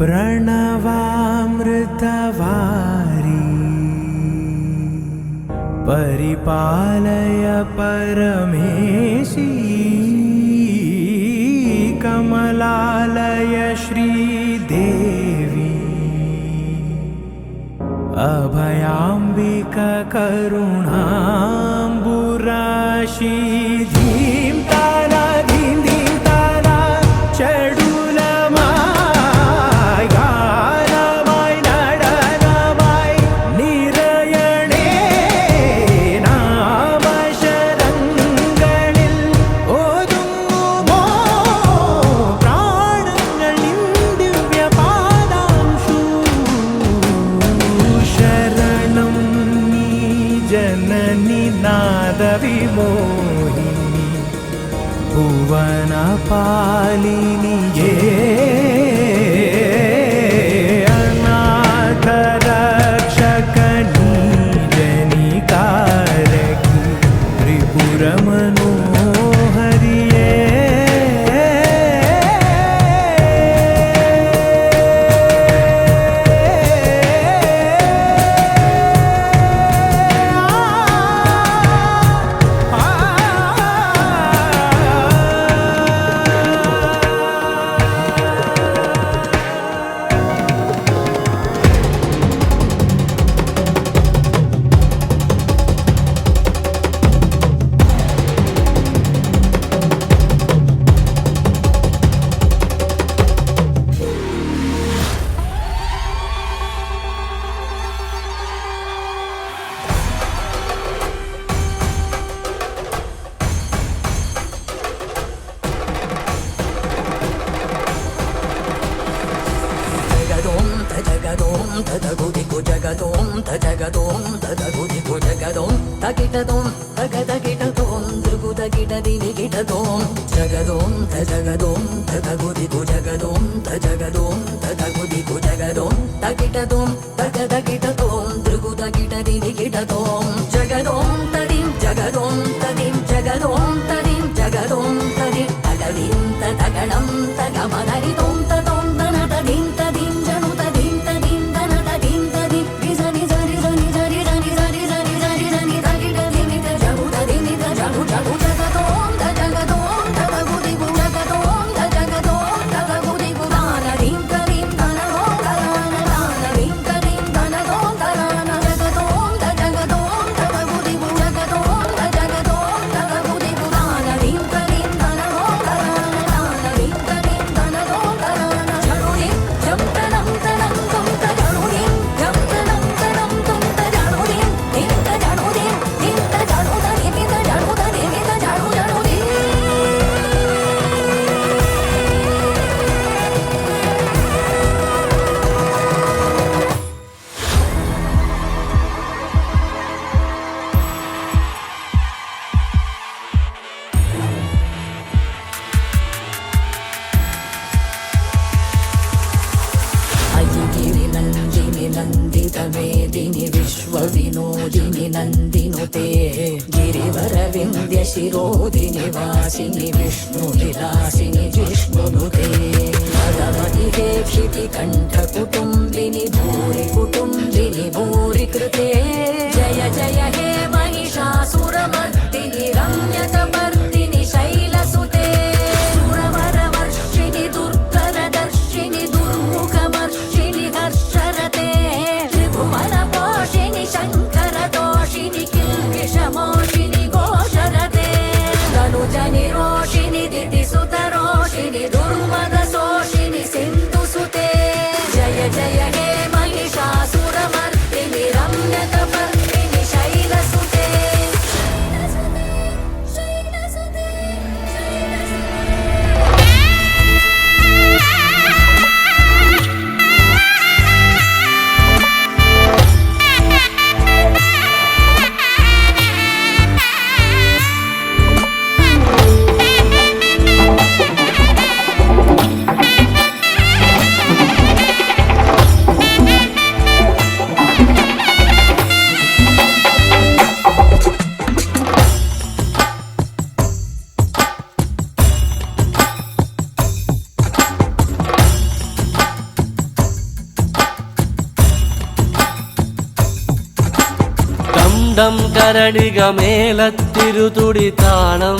प्रणवामृतवारी। परिपालय परमेशी। कमलालय श्रीदेवी। अभयाम्बिककरुणाम्बुराशी أنا بعليني జగదోం తగదుదిగు జగదోం తకిటదోం తగదగిటదోం దృగుదగిటదినిగిటదోం జగదోం త జగదోం తగగుదిగు జగదోం త జగదోం తగగుదిగు జగదోం తకిటదోం తగదగిటదోం దృగుదగిటదినిగిటదోం జగదోం తదిం జగదోం తదిం జగదోం తదిం జగదోం తదిం తగదిం తగణం తగమదరితోం స్థితమేదిని విశ్వ వినోదిని నందినుతే. గిరివర వింధ్య శిరోదిని వాసిని విష్ణు విలాసిని జిష్ణునుతే. భగవతి హే క్షితి కంఠ కుటుంబిని భూరి కుటుంబిని భూరి కృతే. జయ జయ హే మహిషా. കുണ്ടം കരണിക മേലത്തിരുതുടി താളം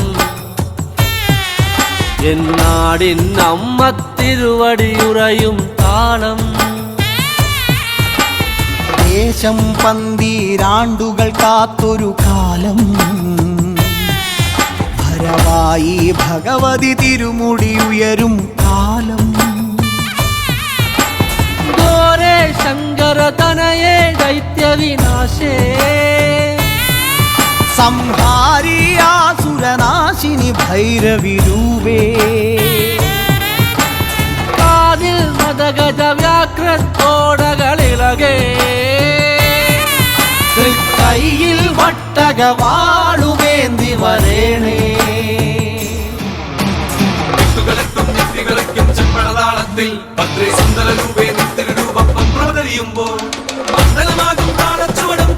എന്നാടിൻ അമ്മ തിരുവടിയുറയും താളം. ദേശം പന്തീരാണ്ടുകൾ കാത്തൊരു കാലം. ഭരവായി ഭഗവതി തിരുമുടി ഉയരും കാലം. ശങ്കര തനയേ ദൈത്യവിനാശേ. സംഹാരിയാസുരനാശിനി ഭൈരവിരൂപേ കാതിൽ മതഗജ വ്യാക്രത്തോടകളിളകേ തൃക്കൈയിൽ വട്ടകവാളുമേന്തി വരേണേ. ൂപേ പത്രേ സുന്ദര രൂപേ നിത്യരൂപം പ്രതരിയുമ്പോൾ മണ്ഡലമാകും താളച്ചുവടും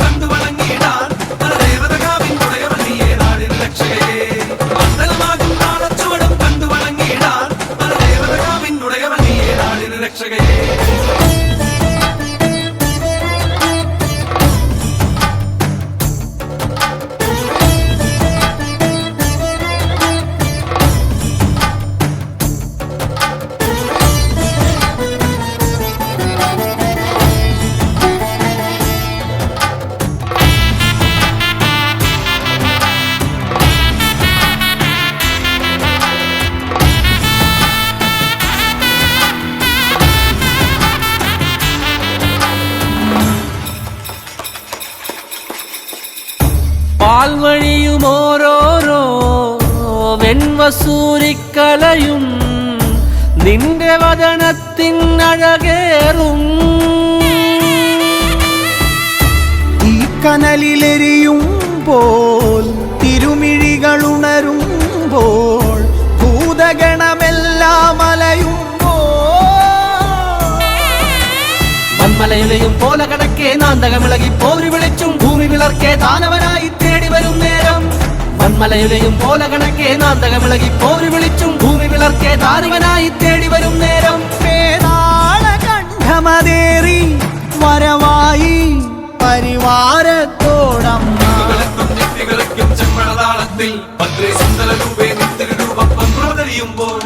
വെൺവസൂരിക്കലയും നിന്റെ വദനത്തിൻ അഴകേറും. ഈ കനലിലെരിയുമ്പോൾ തിരുമിഴികളുണരുമ്പോൾ ഭൂതഗണമെല്ലാം മന്മലയുലയും പോലെ കടക്കേ നാന്തകമിളകി പോരി വിളിച്ചും ഭൂമി വിളർക്കേ താനവനായി തേടി വരും നേരം. മന്മലയുലയും പോലെ കണക്കെ നാന്തകമിളകി പോരി വിളിച്ചും ഭൂമി വിളർക്കെ താരുവനായി തേടി വരും നേരം. കണ്ഠമതേറി വരവായി പരിവാരത്തോടമ്മ. എത്തുകളെത്തും നെറ്റികളയ്ക്കും ചെമ്പഴതാളത്തിൽ ഭദ്രേ സുന്ദര രൂപേ നിത്യരൂപം പ്രവതരിയുമ്പോൾ